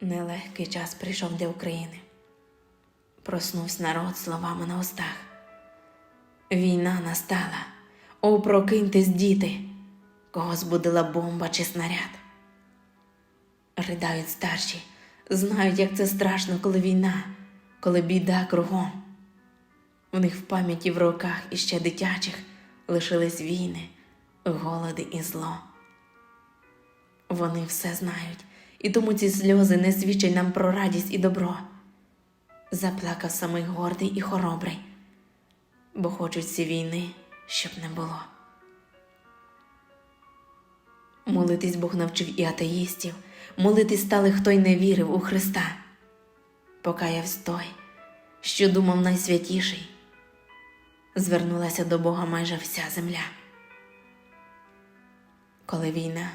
Нелегкий час прийшов для України. Проснувся народ словами на устах. Війна настала. О, прокиньтесь, діти, кого збудила бомба чи снаряд. Ридають старші, знають, як це страшно, коли війна, коли біда кругом. У них в пам'яті в руках іще дитячих лишились війни, голоди і зло. Вони все знають, і тому ці сльози не свідчать нам про радість і добро. Заплакав самий гордий і хоробрий, бо хочуть ці війни, щоб не було. Молитись Бог навчив і атеїстів, молитись стали, хто й не вірив у Христа. Покаявсь той, що думав найсвятіший, звернулася до Бога майже вся земля. Коли війна,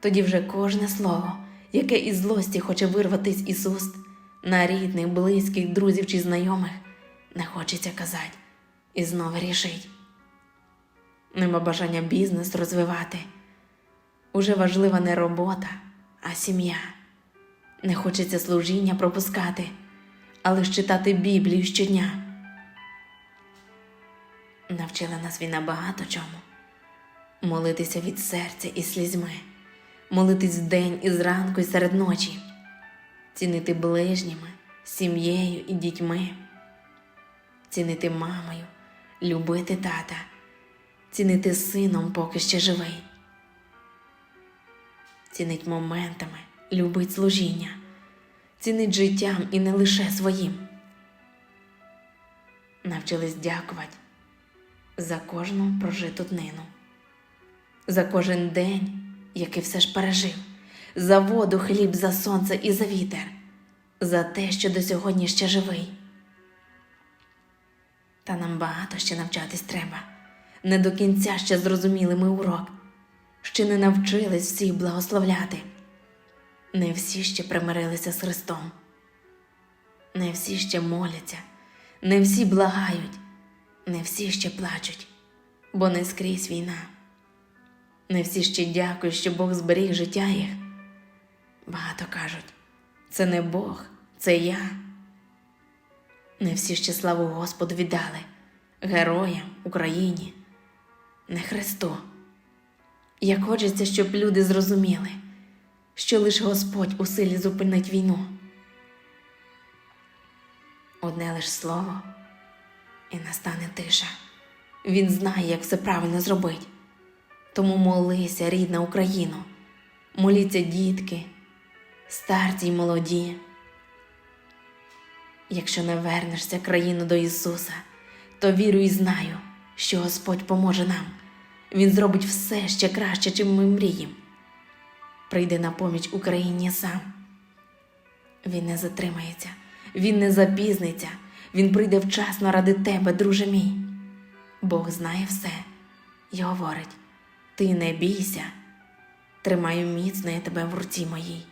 тоді вже кожне слово, яке із злості хоче вирватись із уст, на рідних, близьких, друзів чи знайомих, не хочеться казати і знову рішить. Нема бажання бізнес розвивати. Уже важлива не робота, а сім'я. Не хочеться служіння пропускати, але ж читати Біблію щодня. Навчила нас війна багато чому молитися від серця і слізьми, молитись вдень і зранку, і серед ночі, цінити ближніми, сім'єю і дітьми, цінити мамою, любити тата, цінити сином, поки ще живий, цінить моментами, любить служіння, цінить життям і не лише своїм. Навчились дякувати за кожну прожиту днину. За кожен день, який все ж пережив, за воду, хліб, за сонце і за вітер, за те, що до сьогодні ще живий. Та нам багато ще навчатись треба. Не до кінця ще зрозуміли ми урок, ще не навчились всіх благословляти. Не всі ще примирилися з Христом, не всі ще моляться, не всі благають, не всі ще плачуть, бо не скрізь війна. Не всі ще дякують, що Бог зберіг життя їх. Багато кажуть, це не Бог, це я. Не всі ще славу Господу віддали, героям, Україні, не Христу. Як хочеться, щоб люди зрозуміли, що лише Господь у силі зупинить війну. Одне лиш слово, і настане тиша. Він знає, як все правильно зробить. Тому молися, рідна Україно, моліться дітки, старці й молоді. Якщо не вернешся країну до Ісуса, то вірю і знаю, що Господь поможе нам. Він зробить все ще краще, чим ми мріємо. Прийде на поміч Україні сам. Він не затримається, він не запізниться, він прийде вчасно ради тебе, друже мій. Бог знає все і говорить. Ти не бійся, тримаю міцно я тебе в руці моїй.